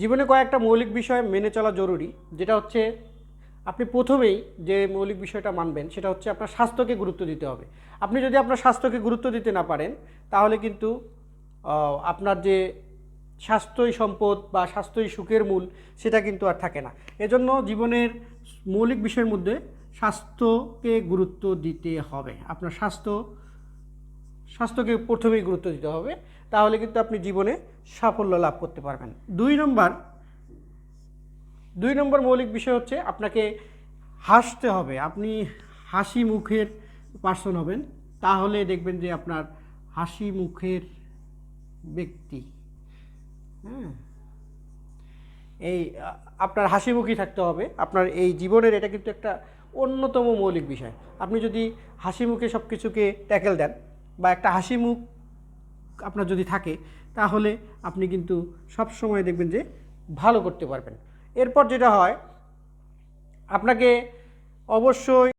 জীবনে কয়েকটা মৌলিক বিষয় মেনে চলা জরুরি, যেটা হচ্ছে আপনি প্রথমেই যে মৌলিক বিষয়টা মানবেন, সেটা হচ্ছে আপনার স্বাস্থ্যকে গুরুত্ব দিতে হবে। আপনি যদি আপনার স্বাস্থ্যকে গুরুত্ব দিতে না পারেন, তাহলে কিন্তু আপনার যে স্বাস্থ্যই সম্পদ বা স্বাস্থ্যই সুখের মূল, সেটা কিন্তু আর থাকে না। এজন্য জীবনের মৌলিক বিষয়ের মধ্যে স্বাস্থ্যকে গুরুত্ব দিতে হবে। আপনার স্বাস্থ্য স্বাস্থ্যকে প্রথমেই গুরুত্ব দিতে হবে, তাহলে কিন্তু আপনি জীবনে সাফল্য লাভ করতে পারবেন। দুই নম্বর দুই নম্বর মৌলিক বিষয় হচ্ছে আপনাকে হাসতে হবে। আপনি হাসি মুখের পার্সন হবেন, তাহলে দেখবেন যে আপনার হাসি মুখের ব্যক্তি। হ্যাঁ? এই, আপনার হাসি মুখী থাকতে হবে। আপনার এই জীবনের এটা কিন্তু একটা অন্যতম মৌলিক বিষয়। আপনি যদি হাসি মুখে সব কিছুকে ট্যাকেল দেন বা একটা হাসি মুখ আপনার যদি থাকে, তাহলে আপনি কিন্তু সব সময় দেখবেন যে ভালো করতে পারবেন। এরপর যেটা হয়, আপনাকে অবশ্যই